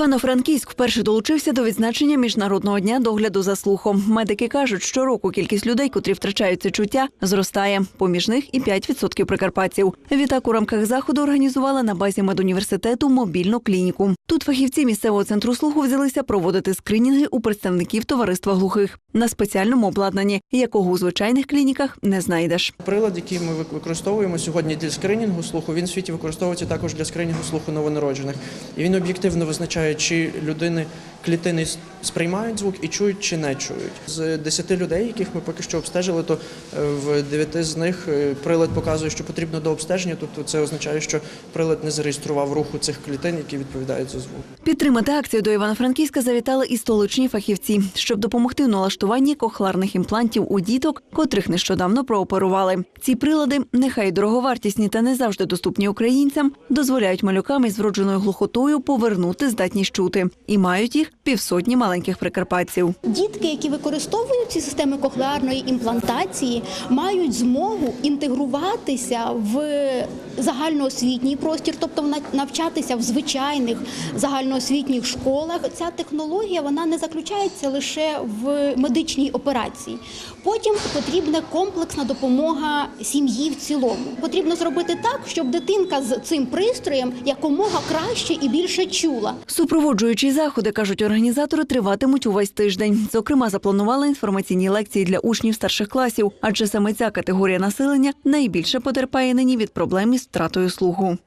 Івано-Франківськ вперше долучився до відзначення міжнародного дня догляду за слухом. Медики кажуть, що року кількість людей, котрі втрачають це чуття, зростає. Поміж них і 5% прикарпатців. Відтак у рамках заходу організували на базі медуніверситету мобільну клініку. Тут фахівці місцевого центру слуху взялися проводити скринінги у представників товариства глухих на спеціальному обладнанні, якого у звичайних клініках не знайдеш. Прилад, який ми використовуємо сьогодні для скринінгу слуху, він в світі використовується також для скринінгу слуху новонароджених. І він об'єктивно визначає, чи людини клітини сприймають звук і чують чи не чують. З 10 людей, яких ми поки що обстежили, то е, в 9 з них е, прилад показує, що потрібно до обстеження. Тобто це означає, що прилад не зареєстрував руху цих клітин, які відповідають за звук. Підтримати акцію до Івано-Франківська завітали і столичні фахівці, щоб допомогти в налаштуванні кохларних імплантів у діток, котрих нещодавно прооперували. Ці прилади, нехай дороговартісні та не завжди доступні українцям, дозволяють малюкам із вродженою глухотою повернути здатність чути і мають їх півсотні маленьких прикарпатців. Дітки, які використовують ці системи кохлеарної імплантації, мають змогу інтегруватися в загальноосвітній простір, тобто на- навчатися в звичайних загальноосвітніх школах. Ця технологія вона не заключається лише в медичній операції. Потім потрібна комплексна допомога сім'ї в цілому. Потрібно зробити так, щоб дитинка з цим пристроєм якомога краще і більше чула. Супроводжуючі заходи, кажуть організатори, триватимуть увесь тиждень. Зокрема, запланували інформаційні лекції для учнів старших класів, адже саме ця категорія населення найбільше потерпає нині від проблем із втратою слуху.